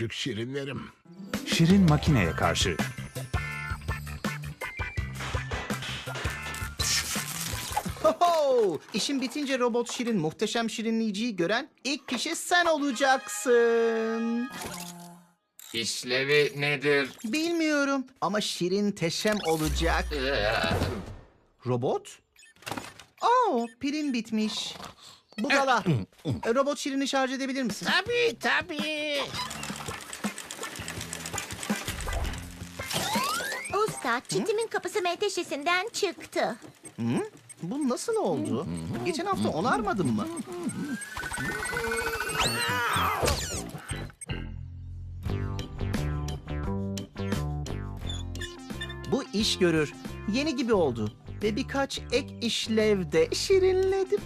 küçük şirinlerim. Şirin makineye karşı. Ho İşin bitince robot Şirin muhteşem şirinleyiciyi gören ilk kişi sen olacaksın. İşlevi nedir? Bilmiyorum ama Şirin teşem olacak. Robot? Aa, pilin bitmiş. Budala. E, robot Şirin'i şarj edebilir misin? Tabii tabii. Usta, çitimin kapısı menteşesinden çıktı. Bu nasıl oldu? Geçen hafta onarmadın mı? Bu iş görür. Yeni gibi oldu. Ve birkaç ek işlevde şirinledim.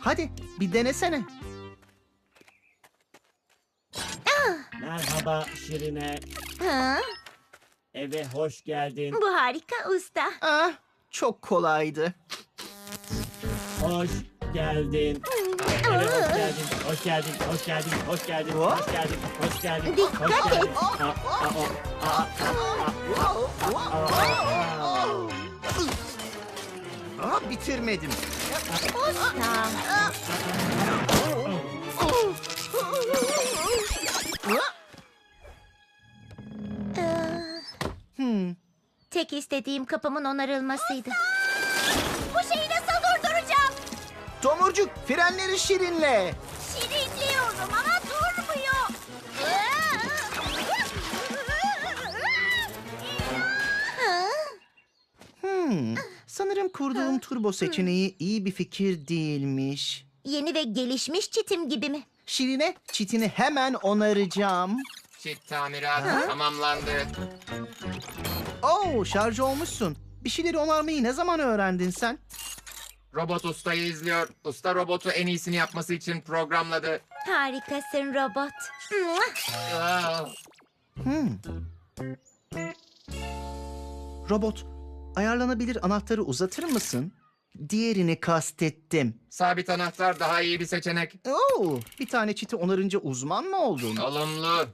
Hadi bir denesene. Merhaba Şirine. Ha, Eve hoş geldin. bu harika usta. Ah, çok kolaydı. Hoş geldin. Eve hoş geldin. Hoş geldin. Hoş geldin. Hoş geldin. Hoş geldin. Hoş geldin. Dikkat hoş geldin. et. Aa, aa, Aa, bitirmedim. Usta. Ee, Tek istediğim kapımın onarılmasıydı. Bu şeyi nasıl durduracağım? Tomurcuk frenleri şirinle. Şirinliyorum ama durmuyor. Hmm. Sanırım kurduğum turbo seçeneği iyi bir fikir değilmiş. Yeni ve gelişmiş çitim gibi mi? Şirine çitini hemen onaracağım. Çit tamiratı tamamlandı. Oo şarj olmuşsun. Bir şeyleri onarmayı ne zaman öğrendin sen? Robot ustayı izliyor. Usta robotu en iyisini yapması için programladı. Harikasın robot. Aa, Hmm. Robot, ayarlanabilir anahtarı uzatır mısın? Diğerini kastettim. sabit anahtar daha iyi bir seçenek. Oo, bir tane çiti onarınca uzman mı oldun? Olumlu.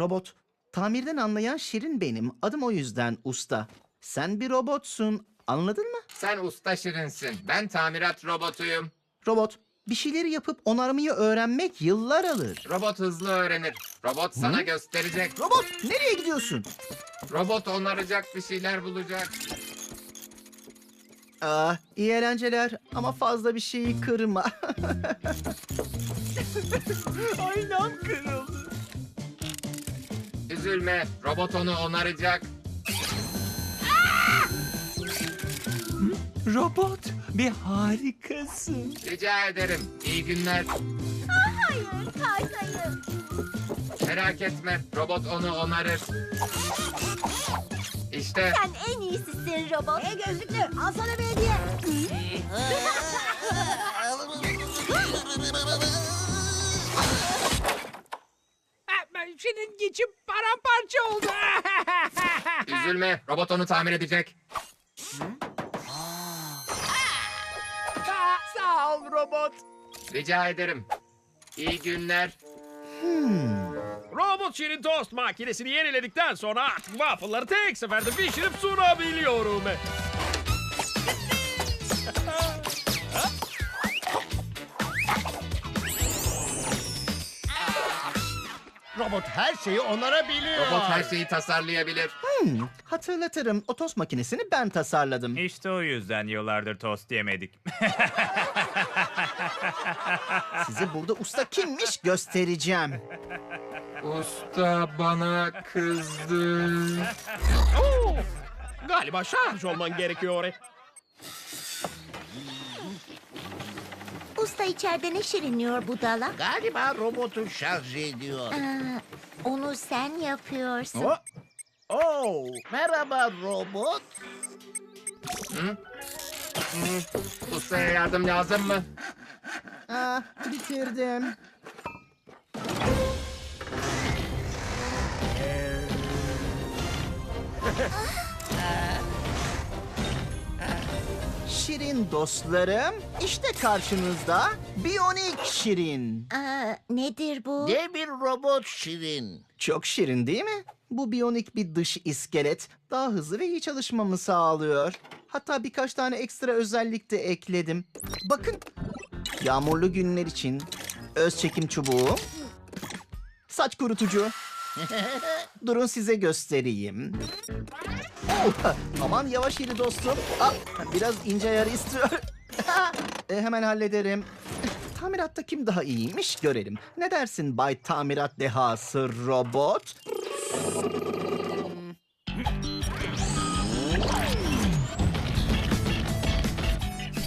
Robot, tamirden anlayan Şirin benim. Adım o yüzden usta. Sen bir robotsun. Anladın mı? Sen usta şirinsin. Ben tamirat robotuyum. Robot, bir şeyleri yapıp onarmayı öğrenmek yıllar alır. Robot hızlı öğrenir. Robot sana gösterecek. Robot, nereye gidiyorsun? Robot onaracak bir şeyler bulacak. Aa, iyi eğlenceler ama fazla bir şeyi kırma. Aynam kırıldı. Üzülme. Robot onu onaracak. Robot bir harikasın. Rica ederim. İyi günler. Hayır, kaykayım. Merak etme. Robot onu onarır. İşte Sen en iyisisin robot. Hey gözlüklü al sana bir hediye. Ben senin geçip paramparça oldu. üzülme. Robot onu tamir edecek. Aa, Sağ ol robot. Rica ederim. İyi günler. Robot Şirin Tost makinesini yeniledikten sonra artık waffle'ları tek seferde pişirip sunabiliyorum. Robot her şeyi onarabiliyor. Robot her şeyi tasarlayabilir. Hmm, hatırlatırım. O tost makinesini ben tasarladım. İşte o yüzden yıllardır tost yemedik. Size burada usta kimmiş göstereceğim. Usta bana kızdı. Oo, galiba şarj olman gerekiyor. Usta içeride ne şirinliyor budala? Galiba robotu şarj ediyor. Aa, onu sen yapıyorsun. Oh. Oh, merhaba robot. Ustaya yardım lazım mı? Ah, bitirdim. Şirin dostlarım. İşte karşınızda Biyonik Şirin. Aa, nedir bu? Ne bir robot Şirin. Çok şirin değil mi? Bu biyonik bir dış iskelet daha hızlı ve iyi çalışmamı sağlıyor. Hatta birkaç tane ekstra özellik de ekledim. Bakın. Yağmurlu günler için öz çekim çubuğu, saç kurutucu. Durun size göstereyim. Oh, aman yavaş yürü dostum. Ah, biraz ince ayarı istiyor. E, hemen hallederim. Tamiratta kim daha iyiymiş görelim. Ne dersin Bay Tamirat dehası robot?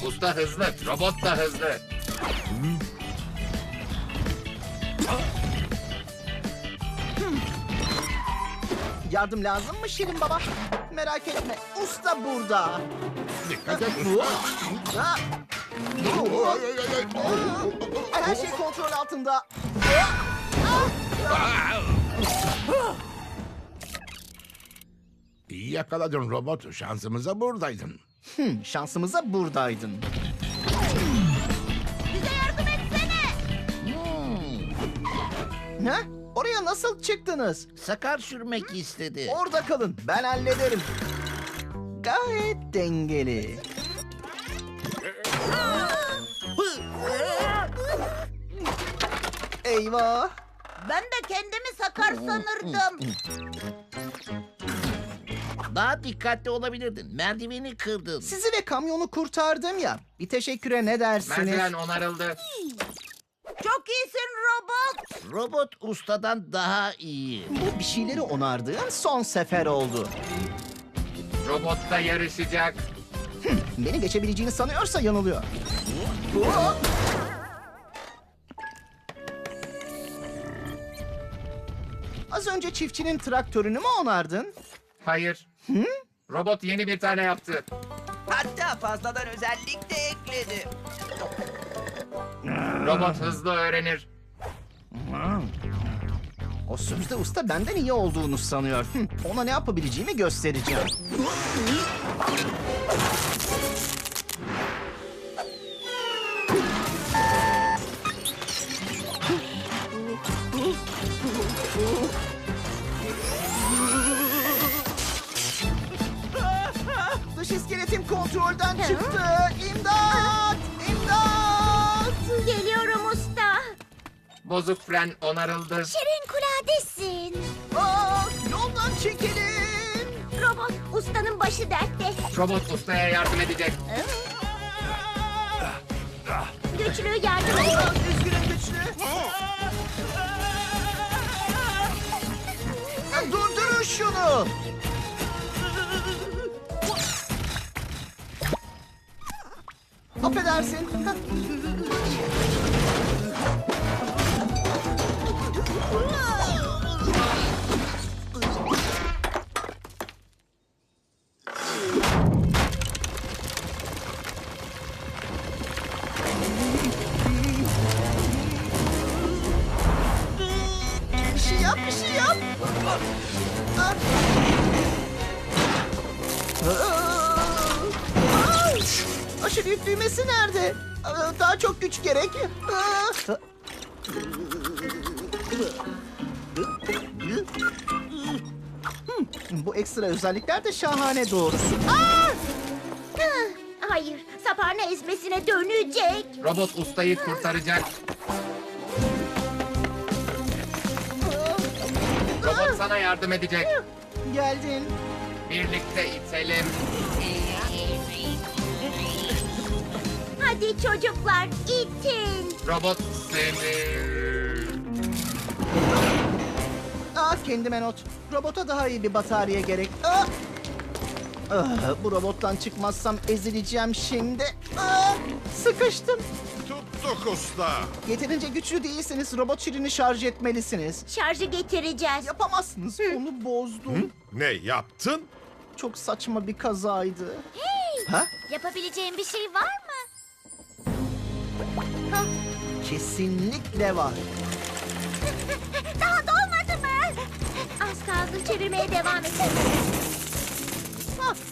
Usta hızlı, robot da hızlı. Yardım lazım mı Şirin Baba? Merak etme. Usta burada. Dikkat et. Ha. Her şey kontrol altında. İyi yakaladın robot. Şansımıza buradaydın. Hmm, şansımıza buradaydın. Bize yardım etsene. Ha? Oraya nasıl çıktınız? Sakar sürmek istedi. Orada kalın. Ben hallederim. Gayet dengeli. Eyvah. Ben de kendimi sakar sanırdım. Daha dikkatli olabilirdin. Merdiveni kırdın. Sizi ve kamyonu kurtardım ya. Bir teşekküre ne dersiniz? Merdiven onarıldı. Çok iyisin robot. Robot ustadan daha iyi. Bu bir şeyleri onardığım son sefer oldu. Robot da yarışacak. Beni geçebileceğini sanıyorsa yanılıyor. Az önce çiftçinin traktörünü mü onardın? Hayır. Robot yeni bir tane yaptı. Hatta fazladan özellik de ekledim. Robot hızlı öğrenir. O sözde usta benden iyi olduğunu sanıyor. Ona ne yapabileceğimi göstereceğim. Dış iskeletim kontrolden çıktı. İmdat! Geliyorum usta. Bozuk fren onarıldı. Şirin kuladesin. Aa, yoldan çekilin! Robot ustanın başı dertte. Robot ustaya yardım edecek. Güçlü yardım et. Aa, üzgünüm güçlü. Durdurun şunu! Affedersin. Yük düğmesi nerede? Aa, Daha çok güç gerek. Aa! Hmm, Bu ekstra özellikler de şahane doğrusu. Aa! Hıh, Hayır, saparna ezmesine dönecek. Robot ustayı kurtaracak. Robot sana yardım edecek. Geldin. Birlikte itelim. Hadi çocuklar, itin. Robot seni. Aa, kendime not. Robota daha iyi bir batarya gerek. Aa! Ah, bu robottan çıkmazsam ezileceğim şimdi. Aa, sıkıştım. Tuttuk usta. Yeterince güçlü değilseniz robot şirini şarj etmelisiniz. Şarjı getireceğiz. Yapamazsınız. Onu bozdum. Ne yaptın? Çok saçma bir kazaydı. Hey, Ha? yapabileceğin bir şey var mı? Kesinlikle var. Daha dolmadı mı? Az kaldı, çevirmeye devam et.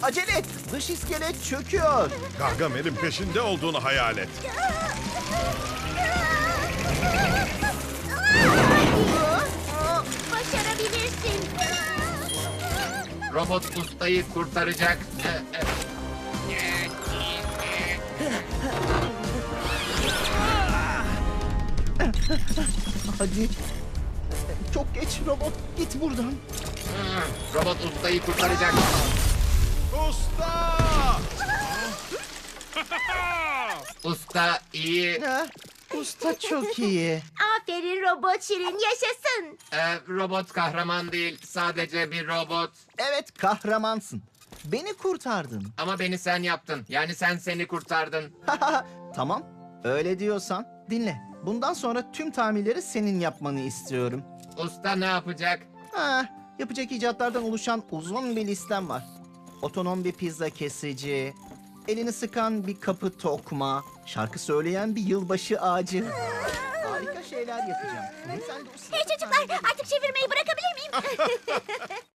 Acele et. Dış iskelet çöküyor. Gargamel'in peşinde olduğunu hayal et. Başarabilirsin. Robot ustayı kurtaracak. Hadi. Çok geç robot. Git buradan. Robot ustayı kurtaracak. Usta! Usta iyi. Ha, usta çok iyi. Aferin robot Şirin yaşasın. Ee, robot kahraman değil. Sadece bir robot. Evet kahramansın. Beni kurtardın. Ama beni sen yaptın. Yani sen seni kurtardın. tamam. Öyle diyorsan dinle. Bundan sonra tüm tamirleri senin yapmanı istiyorum. Usta ne yapacak? Ha, yapacak icatlardan oluşan uzun bir listem var. Otonom bir pizza kesici, elini sıkan bir kapı tokma, şarkı söyleyen bir yılbaşı ağacı. Harika şeyler yapacağım. Sen de o sırada Hey çocuklar artık çevirmeyi bırakabilir miyim?